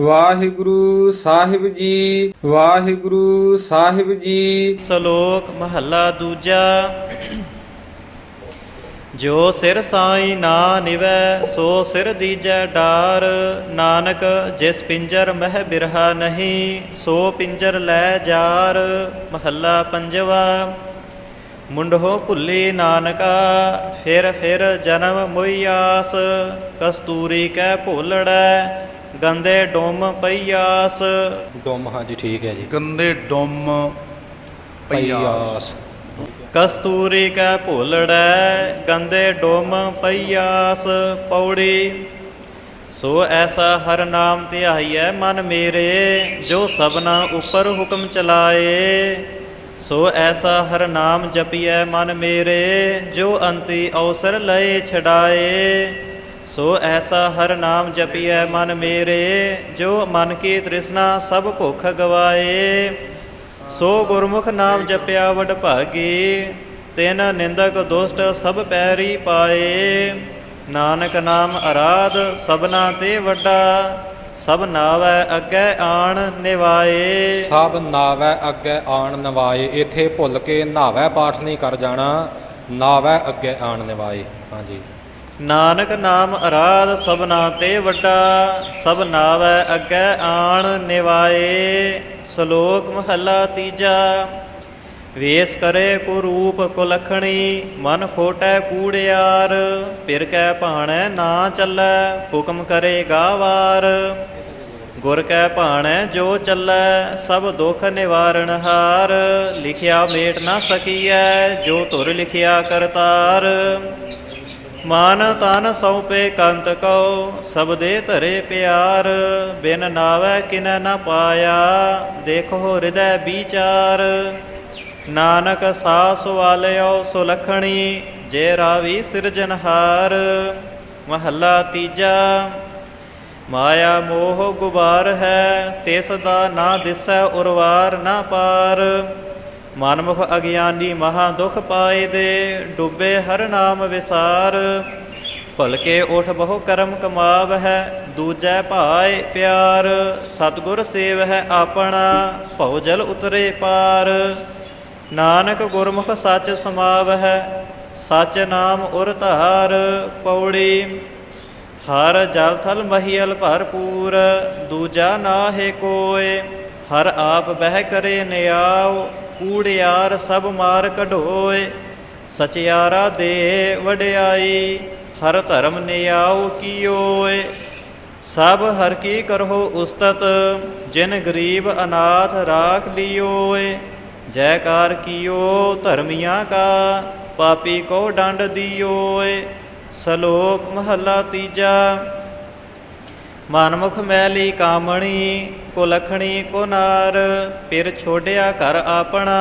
ਵਾਹਿਗੁਰੂ ਸਾਹਿਬ ਜੀ, ਵਾਹਿਗੁਰੂ ਸਾਹਿਬ ਜੀ। ਸ਼ਲੋਕ ਮਹੱਲਾ ਦੂਜਾ। ਜੋ ਸਿਰ ਸਾਈ ਨਾ ਨਿਵੈ, ਸੋ ਸਿਰ ਦੀਜੈ ਡਾਰ। ਨਾਨਕ, ਜਿਸ ਪਿੰਜਰ ਮਹਿ ਬਿਰਹਾ ਨਹੀਂ, ਸੋ ਪਿੰਜਰ ਲੈ ਜਾਰ। ਮਹੱਲਾ ਪੰਜਵਾ। ਮੁੰਡੋ ਭੁੱਲੀ ਨਾਨਕਾ, ਫਿਰ ਫਿਰ ਜਨਮ ਮੋਈ ਆਸ। ਕਸਤੂਰੀ ਕੈ ਭੋਲੜੈ ਗੰਦੇ ਡੋਮ ਪਈਆਸ। ਡੋਮ ਹਾਂਜੀ ਠੀਕ ਹੈ ਜੀ। ਗੰਦੇ ਡੁੰਮ ਪਈਆਸ। ਕਸਤੂਰੀ ਕੈ ਭੋਲੜੈ ਗੰਦੇ ਡੋਮ ਪਈਆਸ ਪੌੜੀ। ਸੋ ਐਸਾ ਹਰ ਨਾਮ ਧਿਆਈਐ ਮਨ ਮੇਰੇ ਜੋ ਸਭਨਾ ਉੱਪਰ ਹੁਕਮ ਚਲਾਏ। ਸੋ ਐਸਾ ਹਰ ਨਾਮ ਜਪੀਐ ਮਨ ਮੇਰੇ ਜੋ ਅੰਤੀ ਅਵਸਰ ਲਏ ਛਡਾਏ। ਸੋ ਐਸਾ ਹਰ ਨਾਮ ਜਪੀਐ ਮਨ ਮੇਰੇ, ਜੋ ਮਨ ਕੀ ਤ੍ਰਿਸ਼ਨਾ ਸਭ ਭੁੱਖ ਗਵਾਏ। ਸੋ ਗੁਰਮੁਖ ਨਾਮ ਜਪਿਆ ਵਡ ਭਾਗੀ, ਤਿਨ ਨਿੰਦਕ ਦੁਸ਼ਟ ਸਭ ਪੈਰੀ ਪਾਏ। ਨਾਨਕ ਨਾਮ ਅਰਾਧ, ਸਭਨਾ ਤੇ ਵੱਡਾ, ਸਭ ਨਾਵੈ ਅੱਗੇ ਆਣ ਨਿਵਾਏ। ਸਭ ਨਾਵੈ ਅੱਗੇ ਆਣ ਨਵਾਏ ਇਥੇ ਭੁੱਲ ਕੇ ਨਾਵੈ ਪਾਠ ਨਹੀਂ ਕਰ ਜਾਣਾ, ਨਾਵੈ ਅੱਗੇ ਆਣ ਨਿਵਾਏ। ਹਾਂਜੀ। ਨਾਨਕ ਨਾਮ ਅਰਾਧ ਸਭਨਾ ਤੇ ਵੱਡਾ, ਸਭ ਨਾਵੈ ਅੱਗੇ ਆਣ ਨਿਵਾਏ, ਸ਼ਲੋਕ ਮਹੱਲਾ ਤੀਜਾ। ਵੇਸ ਕਰੇ ਕੋ ਰੂਪ ਕੋ ਲਖਣੀ ਮਨ ਖੋਟੈ ਕੂੜਿਆਰ, ਪਿਰ ਕੈ ਭਾਣੈ ਨਾ ਚੱਲੈ, ਹੁਕਮ ਕਰੇ ਗਾਵਾਰ। ਗੁਰ ਕੈ ਭਾਣੈ ਜੋ ਚੱਲੈ, ਸਭ ਦੁਖ ਨਿਵਾਰਣ ਹਾਰ। ਲਿਖਿਆ ਮੇਟ ਨਾ ਸਕੀਐ, ਜੋ ਧੁਰ ਲਿਖਿਆ ਕਰਤਾਰ। ਮਾਨ ਤਨ ਸਉਪੇ ਕੰਤ ਕਉ ਸਬਦੇ ਧਰੇ ਪਿਆਰ, ਬਿਨ ਨਾਵੈ ਕਿਨੈ ਨ ਪਾਇਆ, ਦੇਖੋ ਹਿਰਦੈ ਵਿਚਾਰ। ਨਾਨਕ ਸਾਸ ਵਾਲਿਓ ਸੁਲਖਣੀ, ਜੇ ਰਾਵੀ ਸਿਰਜਨਹਾਰ ਮਹੱਲਾ ਤੀਜਾ, ਮਾਇਆ ਮੋਹ ਗੁਬਾਰ ਹੈ, ਤਿਸ ਦਾ ਨਾ ਦਿਸੈ ਉਰਵਾਰ ਨਾ ਪਾਰ। ਮਨਮੁਖ ਅਗਿਆਨੀ ਮਹਾ ਦੁਖ ਪਾਏ ਦੇ, ਡੁੱਬੇ ਹਰ ਨਾਮ ਵਿਸਾਰ। ਭਲਕੇ ਉਠ ਬਹੁ ਕਰਮ ਕਮਾਵ ਹੈ ਦੂਜੈ ਭਾਏ ਪਿਆਰ। ਸਤਿਗੁਰ ਸੇਵ ਹੈ ਆਪਣਾ, ਭਉ ਜਲ ਉਤਰੇ ਪਾਰ। ਨਾਨਕ ਗੁਰਮੁਖ ਸੱਚ ਸਮਾਵ ਹੈ ਸੱਚ ਨਾਮ ਉਰ ਧਾਰ ਪੌੜੀ। ਹਰ ਜਲ ਥਲ ਮਹੀਲ ਭਰਪੂਰ, ਦੂਜਾ ਨਾਹੇ ਕੋਏ। ਹਰ ਆਪ ਬਹਿ ਕਰੇ ਨਿਆਉ ਕੂੜਿਆਰ ਸਭ ਮਾਰ ਕਢੋਏ ਸਚਿਆਰਾ ਦੇ ਵਡਿਆਈ, ਹਰ ਧਰਮ ਨਿਆਉ ਕੀਓਏ। ਸਭ ਹਰ ਕੀ ਕਰੋ ਉਸਤਤ, ਜਿਨ ਗਰੀਬ ਅਨਾਥ ਰਾਖ ਲਿਓਏ। ਜੈਕਾਰ ਕੀਓ ਧਰਮੀਆਂ ਕਾ, ਪਾਪੀ ਕੋ ਡੰਡ ਦਿਓਏ। ਸ਼ਲੋਕ ਮਹੱਲਾ ਤੀਜਾ ਮਨਮੁਖ ਮੈਲੀ ਕਾਮਣੀ, ਕੋ ਲਖਣੀ, ਕੋ ਨਾਰ, ਫਿਰ ਛੋੜਿਆ ਘਰ ਆਪਣਾ,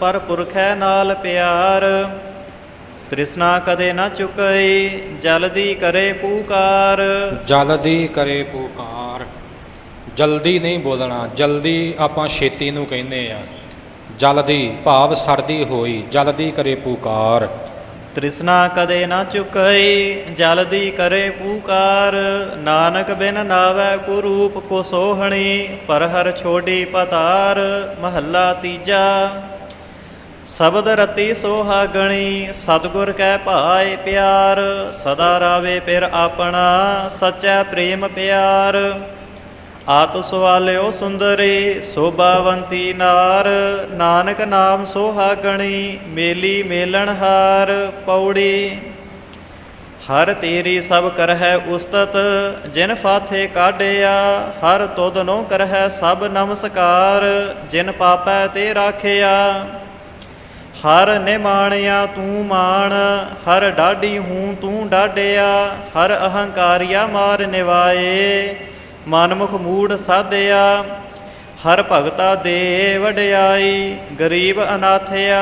ਪਰ ਪੁਰਖੈ ਨਾਲ ਪਿਆਰ। ਤ੍ਰਿਸ਼ਨਾ ਕਦੇ ਨਾ ਚੁਕਈ, ਜਲਦੀ ਕਰੇ ਪੂਕਾਰ। ਜਲਦੀ ਕਰੇ ਪੁਕਾਰ। ਜਲਦੀ ਨਹੀਂ ਬੋਲਣਾ, ਜਲਦੀ ਆਪਾਂ ਛੇਤੀ ਨੂੰ ਕਹਿੰਦੇ ਆ। ਜਲਦੀ ਭਾਵ ਸਰਦੀ ਹੋਈ, ਜਲਦੀ ਕਰੇ ਪੁਕਾਰ। ਤ੍ਰਿਸ਼ਨਾ ਕਦੇ ਨਾ ਚੁਕਈ ਜਲਦੀ ਕਰੇ ਪੂਕਾਰ। ਨਾਨਕ ਬਿਨ ਨਾਵੈ ਕੋ ਰੂਪ ਕੋ ਸੋਹਣੀ ਪਰ ਹਰ ਛੋਡੀ ਪਤਾਰ, ਮਹੱਲਾ ਤੀਜਾ। ਸ਼ਬਦ ਰਤੀ ਸੋਹਾਗਣੀ ਸਤਿਗੁਰ ਕੈ ਭਾਏ ਪਿਆਰ। ਸਦਾ ਰਾਵੇ ਪਿਰ ਆਪਣਾ, ਸੱਚਾ ਪ੍ਰੇਮ ਪਿਆਰ। ਆਤੁ ਸਵਾਲਿਓ ਸੁੰਦਰੀ, ਸੋਭਾਵੰਤੀ ਨਾਰ, ਨਾਨਕ ਨਾਮ ਸੋਹਾਗਣੀ ਮੇਲੀ ਮੇਲਣ ਹਾਰ, ਪੌੜੀ। ਹਰ ਤੇਰੀ ਸਭ ਕਰਹਿ ਉਸਤਤ, ਜਿਨ ਫਾਥੇ ਕਾਢਿਆ, ਹਰ ਤੁਧਨੋ ਕਰਹਿ ਸਭ ਨਮਸਕਾਰ, ਜਿਨ ਪਾਪੈ ਤੇ ਰਾਖਿਆ। ਹਰ ਨਿਮਾਣਿਆ ਤੂੰ ਮਾਣ, ਹਰ ਡਾਢੀ ਹੂੰ ਤੂੰ ਡਾਢਿਆ, ਹਰ ਅਹੰਕਾਰੀਆ ਮਾਰ ਨਿਵਾਏ। ਮਨਮੁਖ ਮੂੜ ਸਾਧਿਆ ਹਰ ਭਗਤਾ ਦੇ ਵਡਿਆਈ ਗਰੀਬ ਅਨਾਥਿਆ